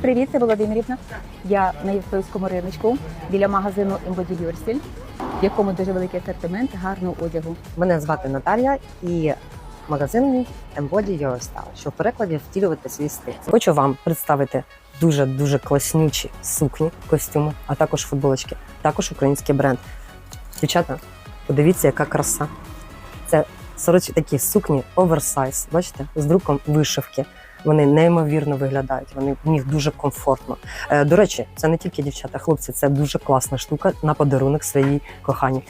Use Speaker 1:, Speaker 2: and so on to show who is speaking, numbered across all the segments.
Speaker 1: Привіт, це Володимирівна. Я на Євпейському риночку біля магазину Embody Yourself, в якому дуже великий асортимент гарного одягу.
Speaker 2: Мене звати Наталія і магазин мій Embody Your що в перекладі втілювати свій стиль. Хочу вам представити дуже дуже класнючі сукні, костюми, а також футболочки, також український бренд. Дівчата, подивіться, яка краса. Це сорочі такі сукні оверсайз, бачите, з друком вишивки. Вони неймовірно виглядають, вони в них дуже комфортно. Е, до речі, це не тільки дівчата, хлопці, це дуже класна штука на подарунок своїй коханій.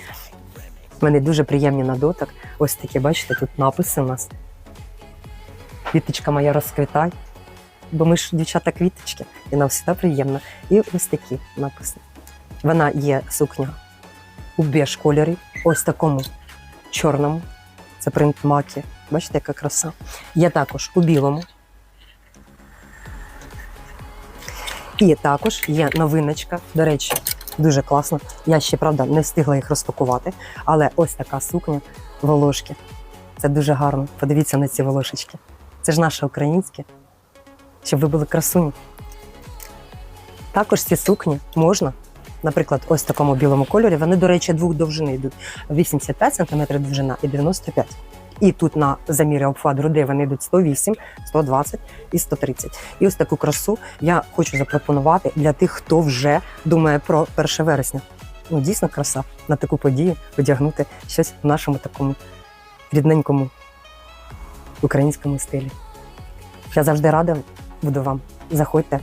Speaker 2: Вони дуже приємні на дотик. Ось такі, бачите, тут написи у нас. Квіточка моя розквітай. Бо ми ж дівчата квіточки, і нам завжди приємно. І ось такі написи. Вона є сукня у беж кольорі, ось такому чорному. Це принт макі. Бачите, яка краса. Є також у білому. І також є новиночка. До речі, дуже класна. Я ще, правда, не встигла їх розпакувати. Але ось така сукня волошки. Це дуже гарно. Подивіться на ці волошечки. Це ж наше українське, щоб ви були красуні. Також ці сукні можна, наприклад, ось в такому білому кольорі. Вони, до речі, двох довжини йдуть: 85 см довжина і 95 І тут на замірі обхват грудей вони йдуть 108, 120 і 130. І ось таку красу я хочу запропонувати для тих, хто вже думає про 1 вересня. Ну, дійсно краса на таку подію одягнути щось в нашому такому рідненькому українському стилі. Я завжди рада буду вам. Заходьте,